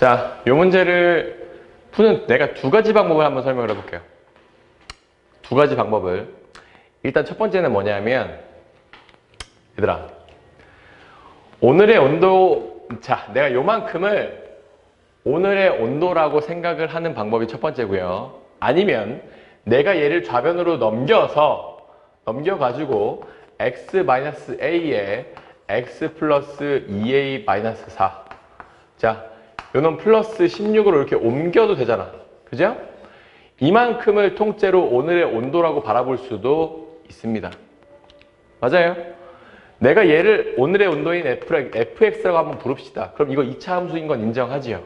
자, 이 문제를 푸는 내가 두 가지 방법을 한번 설명을 해볼게요. 두 가지 방법을. 일단 첫 번째는 뭐냐면, 얘들아, 오늘의 온도, 자, 내가 요만큼을 오늘의 온도라고 생각을 하는 방법이 첫 번째고요. 아니면 내가 얘를 좌변으로 넘겨서, 넘겨가지고 x-a에 x 플러스 2a-4. 자, 요놈 플러스 16으로 이렇게 옮겨도 되잖아. 그죠? 이만큼을 통째로 오늘의 온도라고 바라볼 수도 있습니다. 맞아요? 내가 얘를 오늘의 온도인 fx라고 한번 부릅시다. 그럼 이거 2차 함수인 건 인정하지요.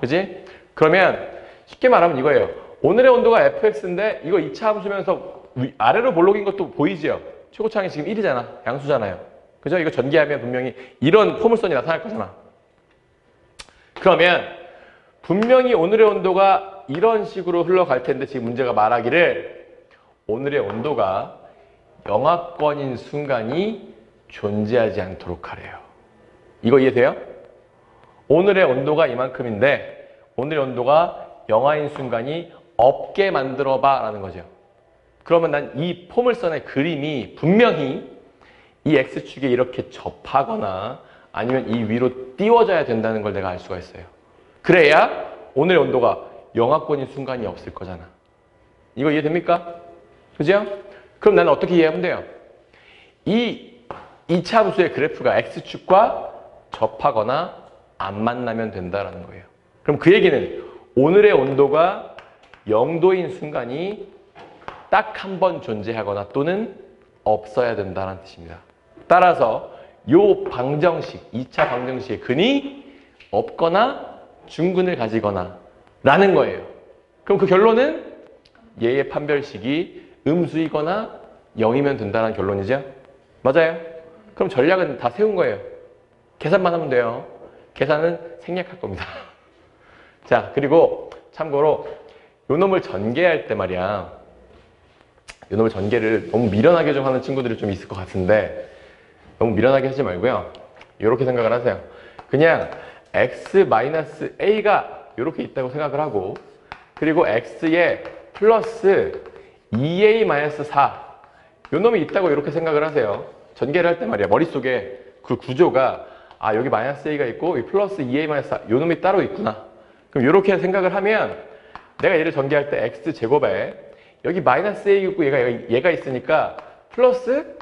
그지? 그러면 쉽게 말하면 이거예요. 오늘의 온도가 fx인데 이거 2차 함수면서 위- 아래로 볼록인 것도 보이지요? 최고차항이 지금 1이잖아. 양수잖아요. 그죠? 이거 전개하면 분명히 이런 포물선이 나타날 거잖아. 그러면 분명히 오늘의 온도가 이런 식으로 흘러갈 텐데 지금 문제가 말하기를 오늘의 온도가 영하권인 순간이 존재하지 않도록 하래요. 이거 이해돼요? 오늘의 온도가 이만큼인데 오늘의 온도가 영하인 순간이 없게 만들어 봐 라는 거죠. 그러면 난 이 포물선의 그림이 분명히 이 X축에 이렇게 접하거나 아니면 이 위로 띄워져야 된다는 걸 내가 알 수가 있어요. 그래야 오늘의 온도가 영하권인 순간이 없을 거잖아. 이거 이해됩니까? 그죠? 그럼 나는 어떻게 이해하면 돼요? 이 2차 함수의 그래프가 X축과 접하거나 안 만나면 된다라는 거예요. 그럼 그 얘기는 오늘의 온도가 0도인 순간이 딱 한 번 존재하거나 또는 없어야 된다는 뜻입니다. 따라서 요 방정식, 2차 방정식의 근이 없거나 중근을 가지거나 라는 거예요. 그럼 그 결론은 얘의 판별식이 음수이거나 0이면 된다는 결론이죠. 맞아요? 그럼 전략은 다 세운 거예요. 계산만 하면 돼요. 계산은 생략할 겁니다. 자, 그리고 참고로 요 놈을 전개할 때 말이야. 요 놈을 전개를 너무 미련하게 좀 하는 친구들이 좀 있을 것 같은데 너무 미련하게 하지 말고요. 이렇게 생각을 하세요. 그냥 x-a가 이렇게 있다고 생각을 하고 그리고 x에 플러스 2a-4 요 놈이 있다고 이렇게 생각을 하세요. 전개를 할 때 말이야. 머릿속에 그 구조가 아 여기 마이너스 a가 있고 이 플러스 2a-4 요 놈이 따로 있구나. 그럼 이렇게 생각을 하면 내가 얘를 전개할 때 x 제곱에 여기 마이너스 a 있고 얘가 얘가 있으니까 플러스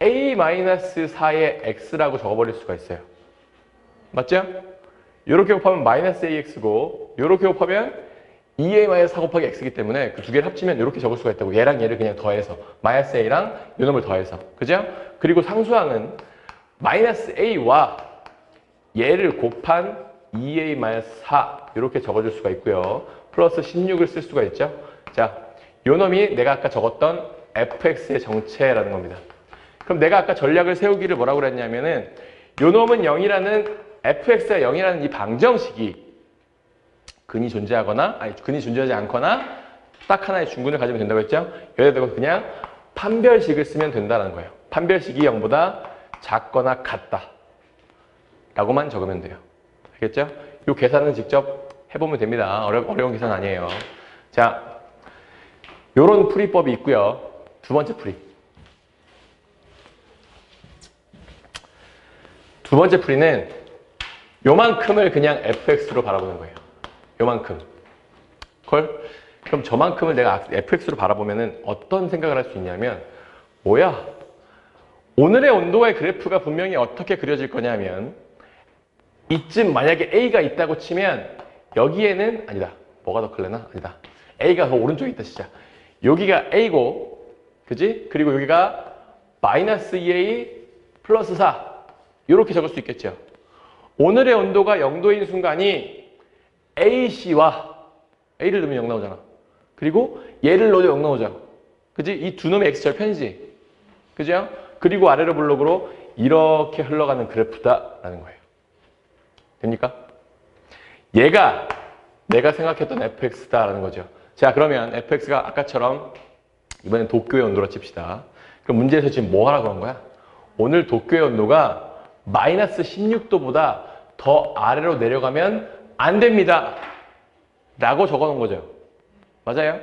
a-4의 x라고 적어버릴 수가 있어요. 맞죠? 이렇게 곱하면 마이너스 ax고 이렇게 곱하면 2a-4 곱하기 x이기 때문에 그 두 개를 합치면 이렇게 적을 수가 있다고 얘랑 얘를 그냥 더해서 마이너스 a랑 이 놈을 더해서 그죠? 그리고 상수항은 마이너스 a와 얘를 곱한 2a-4 이렇게 적어줄 수가 있고요. 플러스 16을 쓸 수가 있죠. 자, 요 놈이 내가 아까 적었던 fx의 정체라는 겁니다. 그럼 내가 아까 전략을 세우기를 뭐라고 그랬냐면은 요 놈은 0이라는 fx가 0이라는 이 방정식이 근이 존재하거나 아니 근이 존재하지 않거나 딱 하나의 중근을 가지면 된다고 했죠? 여기다 대고 그냥 판별식을 쓰면 된다는 거예요. 판별식이 0보다 작거나 같다. 라고만 적으면 돼요. 알겠죠? 이 계산은 직접 해보면 됩니다. 어려, 어려운 계산 아니에요. 자, 요런 풀이법이 있고요. 두 번째 풀이. 두 번째 풀이는 요만큼을 그냥 fx로 바라보는 거예요. 요만큼. 걸? 그럼 저만큼을 내가 fx로 바라보면은 어떤 생각을 할 수 있냐면, 뭐야? 오늘의 온도의 그래프가 분명히 어떻게 그려질 거냐면, 이쯤 만약에 a가 있다고 치면, 여기에는, 아니다. 뭐가 더 클래나? 아니다. a가 더 오른쪽에 있다, 진짜. 여기가 a고, 그지? 그리고 여기가 마이너스 2a 플러스 4. 이렇게 적을 수 있겠죠. 오늘의 온도가 0도인 순간이 AC와 A를 넣으면 0 나오잖아. 그리고 얘를 넣어도 0 나오죠. 그지? 이 두 놈의 X절 편이지. 그죠? 그리고 아래로 블록으로 이렇게 흘러가는 그래프다라는 거예요. 됩니까? 얘가 내가 생각했던 fx다라는 거죠. 자, 그러면 fx가 아까처럼 이번엔 도쿄의 온도로 칩시다. 그럼 문제에서 지금 뭐 하라 그런 거야? 오늘 도쿄의 온도가 마이너스 16도보다 더 아래로 내려가면 안 됩니다. 라고 적어 놓은 거죠. 맞아요?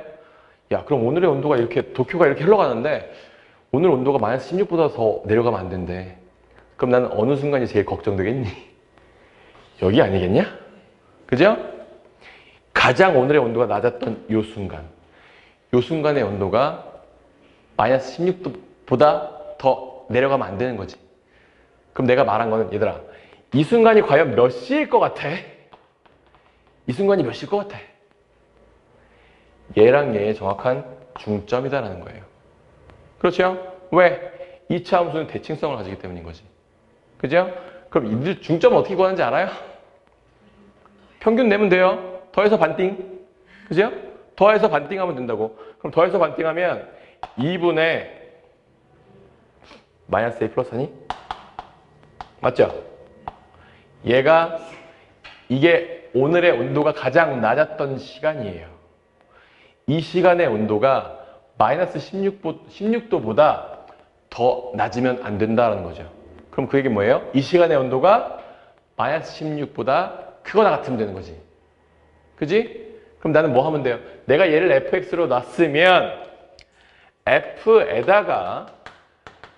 야, 그럼 오늘의 온도가 이렇게, 도쿄가 이렇게 흘러가는데, 오늘 온도가 마이너스 16보다 더 내려가면 안 된대. 그럼 나는 어느 순간이 제일 걱정되겠니? 여기 아니겠냐? 그죠? 가장 오늘의 온도가 낮았던 요 순간. 요 순간의 온도가 마이너스 16도보다 더 내려가면 안 되는 거지. 그럼 내가 말한 거는 얘들아, 이 순간이 과연 몇 시일 것 같아? 이 순간이 몇 시일 것 같아? 얘랑 얘의 정확한 중점이다라는 거예요. 그렇죠? 왜? 이차 함수는 대칭성을 가지기 때문인 거지. 그죠? 그럼 이들 중점을 어떻게 구하는지 알아요? 평균 내면 돼요. 더해서 반띵. 그죠? 더해서 반띵하면 된다고. 그럼 더해서 반띵하면 2분의 마이너스 A 플러스 하니? 맞죠? 얘가 이게 오늘의 온도가 가장 낮았던 시간이에요. 이 시간의 온도가 마이너스 16도, 16도 보다 더 낮으면 안 된다는 거죠. 그럼 그 얘기 뭐예요? 이 시간의 온도가 마이너스 16보다 크거나 같으면 되는 거지. 그지? 그럼 나는 뭐 하면 돼요? 내가 얘를 fx로 놨으면 f에다가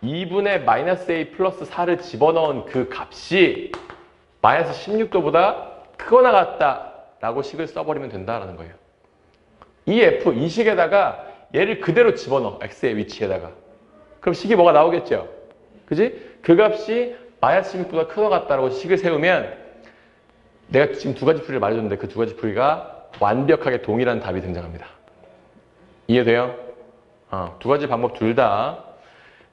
2분의 마이너스 a 플러스 4를 집어넣은 그 값이 마이너스 16도보다 크거나 같다 라고 식을 써버리면 된다라는 거예요. 이 f, 이 식에다가 얘를 그대로 집어넣어. x의 위치에다가. 그럼 식이 뭐가 나오겠죠? 그지? 그 값이 마이너스 16보다 크거나 같다라고 식을 세우면 내가 지금 두 가지 풀이를 말해줬는데 그 두 가지 풀이가 완벽하게 동일한 답이 등장합니다. 이해돼요? 어, 두 가지 방법 둘 다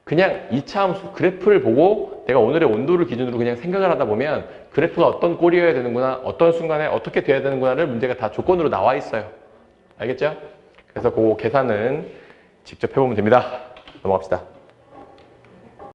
그냥 2차 함수 그래프를 보고 내가 오늘의 온도를 기준으로 그냥 생각을 하다 보면 그래프가 어떤 꼴이어야 되는구나, 어떤 순간에 어떻게 돼야 되는구나를 문제가 다 조건으로 나와 있어요. 알겠죠? 그래서 그 계산은 직접 해보면 됩니다. 넘어갑시다.